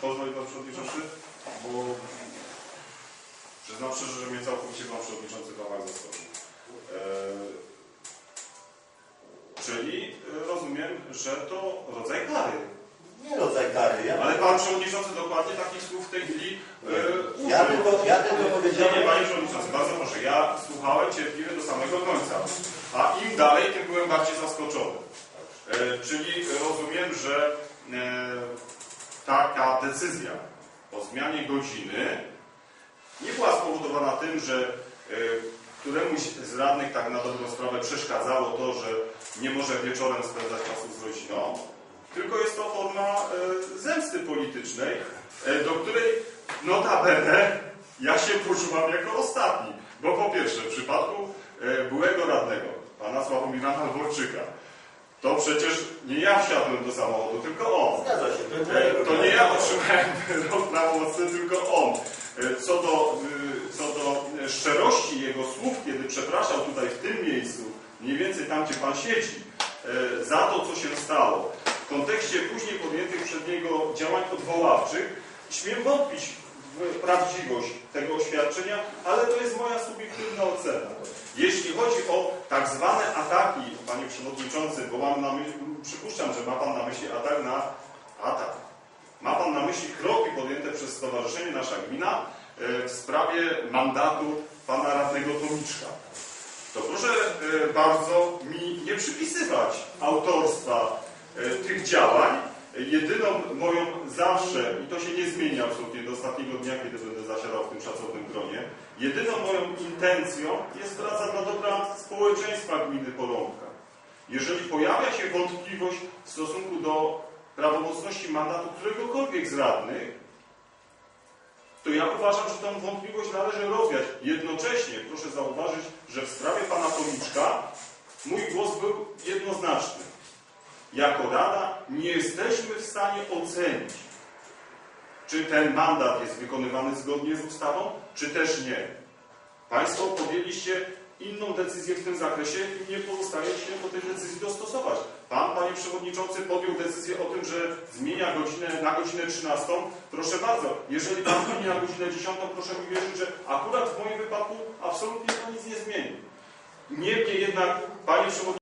Pozwoli Pan Przewodniczący, bo przyznam szczerze, że mnie całkowicie Pan Przewodniczący Kowak zaskoczył. E, czyli e, rozumiem, że to rodzaj kary. Nie rodzaj kary. Ja, Ale Pan Przewodniczący dokładnie takich słów w tej chwili e, ja, tylko, ja tylko Nie, nie, powiedziałem, Panie Przewodniczący, bardzo proszę. Ja słuchałem cierpliwie do samego końca. A im dalej, tym byłem bardziej zaskoczony. E, czyli rozumiem, że e, taka decyzja o zmianie godziny nie była spowodowana tym, że e, któremuś z radnych tak na dobrą sprawę przeszkadzało to, że nie może wieczorem spędzać czasu z rodziną, tylko jest to forma e, zemsty politycznej, e, do której notabene ja się poczuwam jako ostatni. Bo po pierwsze, w przypadku byłego radnego, pana Sławomira Malborczyka, to przecież nie ja wsiadłem do samochodu, tylko on. zgadza się. To, E, To nie ja otrzymałem wyrok prawomocny, tylko on. E, Co do, y, co do e, szczerości jego słów, kiedy przepraszał tutaj w tym miejscu, mniej więcej tam, gdzie Pan siedzi, e, za to, co się stało, w kontekście później podjętych przed niego działań odwoławczych, śmiem wątpić prawdziwość tego oświadczenia, ale to jest moja subiektywna ocena. Jeśli chodzi o tak zwane ataki, Panie Przewodniczący, bo mam na myśli, przypuszczam, że ma Pan na myśli atak na atak. Ma Pan na myśli kroki podjęte przez Stowarzyszenie Nasza Gmina e, w sprawie mandatu Pana Radnego Tomiczka. To proszę e, bardzo mi nie przypisywać autorstwa e, tych działań. Jedyną moją zawsze, i to się nie zmieni absolutnie do ostatniego dnia, kiedy będę zasiadał w tym szacownym gronie, jedyną moją intencją jest praca dla dobra społeczeństwa gminy Porąbka. Jeżeli pojawia się wątpliwość w stosunku do prawomocności mandatu któregokolwiek z radnych, to ja uważam, że tę wątpliwość należy rozwiać. Jednocześnie proszę zauważyć, że w sprawie pana Tomiczka mój głos był jednoznaczny. Jako Rada nie jesteśmy w stanie ocenić, czy ten mandat jest wykonywany zgodnie z ustawą, czy też nie. Państwo podjęliście inną decyzję w tym zakresie i nie pozostaje się do tej decyzji dostosować. Pan, Panie Przewodniczący, podjął decyzję o tym, że zmienia godzinę na godzinę 13. Proszę bardzo, jeżeli Pan zmieni na godzinę 10, proszę mi wierzyć, że akurat w moim wypadku absolutnie to nic nie zmieni. Niemniej jednak, Panie Przewodniczący,